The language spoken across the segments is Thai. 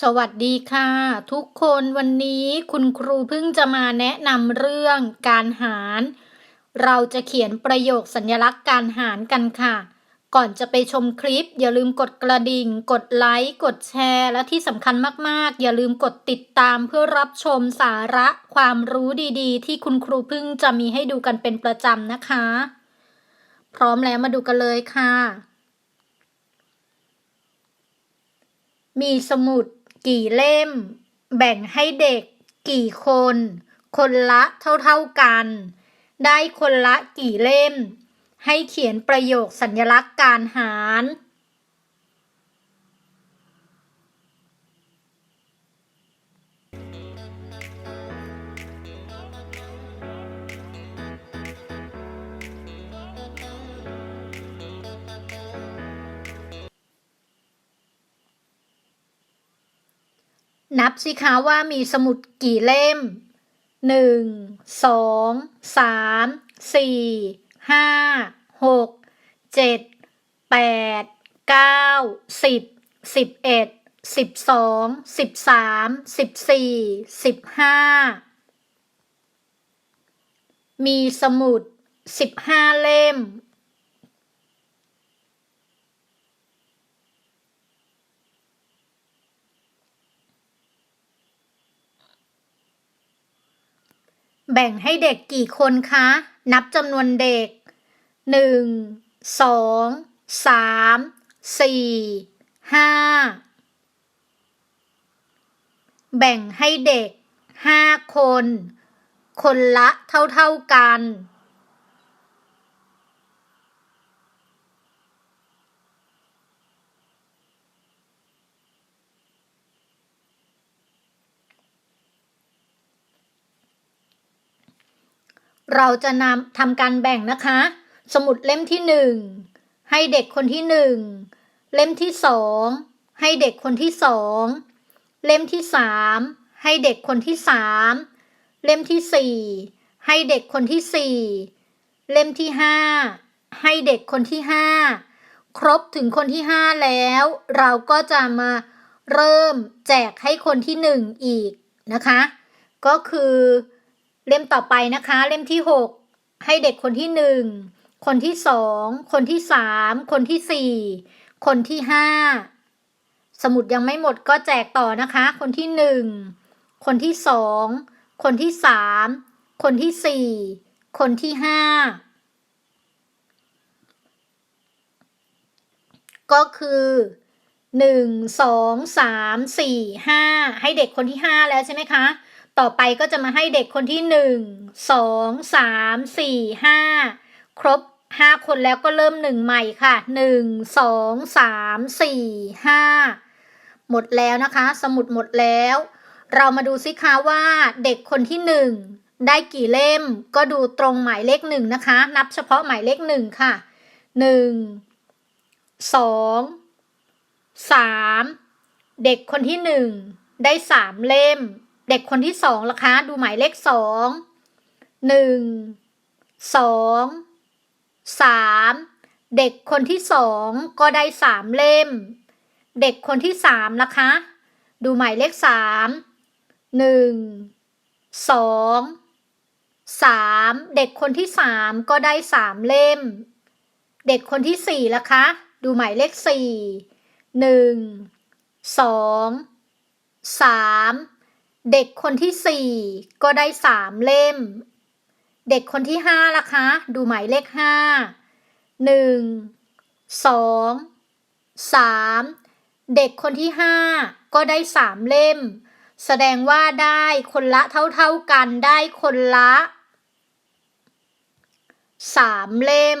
สวัสดีค่ะ ทุกคนวันนี้คุณครูเพิ่งจะมาแนะนำเรื่องการหาร เราจะเขียนประโยคสัญลักษณ์การหารกันค่ะ ก่อนจะไปชมคลิป อย่าลืมกดกระดิ่ง กดไลค์ กดแชร์ และที่สำคัญมากๆ อย่าลืมกดติดตามเพื่อรับชมสาระความรู้ดีๆ ที่คุณครูเพิ่งจะมีให้ดูกันเป็นประจำนะคะ พร้อมแล้วมาดูกันเลยค่ะ มีสมุด กี่เล่ม แบ่งให้เด็ก กี่คน คนละเท่าๆกัน ได้คนละกี่เล่ม ให้เขียนประโยคสัญลักษณ์การหาร นับสิคะว่ามีสมุดกี่เล่มหนึ่งสองสามสี่ห้าหกเจ็ดแปดเก้าสิบสิบเอ็ดสิบสองสิบสามสิบสี่สิบห้ามีสมุดสิบห้าเล่ม แบ่งให้เด็กกี่คนคะ นับจำนวนเด็กหนึ่งสองสามสี่ห้าแบ่งให้เด็กห้าคน คนละเท่าๆกัน เราจะนำทำการแบ่งนะคะ สมุดเล่มที่หนึ่งให้เด็กคนที่หนึ่งเล่มที่สองให้เด็กคนที่สองเล่มที่สามให้เด็กคนที่สามเล่มที่สี่ให้เด็กคนที่สี่เล่มที่ห้าให้เด็กคนที่ห้าครบถึงคนที่ห้าแล้ว เราก็จะมาเริ่มแจกให้คนที่หนึ่งอีกนะคะ ก็คือ เล่มต่อไปนะคะ เล่มที่หกให้เด็กคนที่หนึ่งคนที่สองคนที่สามคนที่สี่คนที่ห้าสมุดยังไม่หมดก็แจกต่อนะคะ คนที่หนึ่งคนที่สองคนที่สามคนที่สี่คนที่ห้าก็คือหนึ่งสองสามสี่ห้าให้เด็กคนที่ห้าแล้วใช่ไหมคะ ต่อไปก็จะมาให้เด็กคนที่หนึ่งสองสามสี่ห้าครบห้าคนแล้วก็เริ่มหนึ่งใหม่ค่ะหนึ่งสองสามสี่ห้าหมดแล้วนะคะ สมุดหมดแล้ว เรามาดูซิคะว่าเด็กคนที่หนึ่งได้กี่เล่มก็ดูตรงหมายเลขหนึ่งนะคะ นับเฉพาะหมายเลขหนึ่งค่ะหนึ่งสองสามเด็กคนที่หนึ่งได้สามเล่ม เด็กคนที่สองล่ะคะ ดูหมายเลขสองหนึ่งสองสามเด็กคนที่สองก็ได้สามเล่ม เด็กคนที่สามนะคะ ดูหมายเลขสามหนึ่งสองสามเด็กคนที่สามก็ได้สามเล่ม เด็กคนที่สี่ละคะ ดูหมายเลขสี่หนึ่งสองสาม เด็กคนที่สี่ก็ได้สามเล่ม เด็กคนที่ห้าล่ะคะ ดูหมายเลขห้าหนึ่งสองสามเด็กคนที่ห้าก็ได้สามเล่ม แสดงว่าได้คนละเท่าๆกันได้คนละสามเล่ม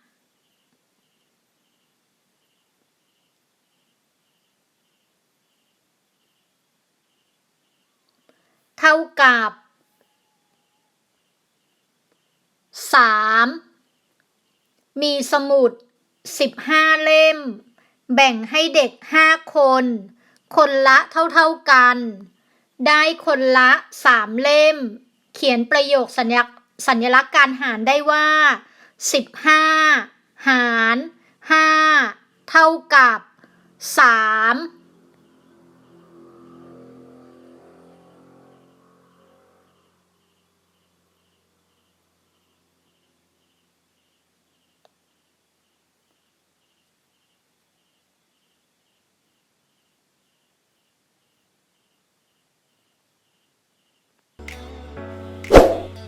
เท่ากับสามมีสมุดสิบห้าเล่ม แบ่งให้เด็กห้าคน คนละเท่าๆกัน ได้คนละสามเล่ม เขียนประโยคสัญลักษณ์สัญลักษณ์การหารได้ว่าสิบห้าหารห้าเท่ากับสาม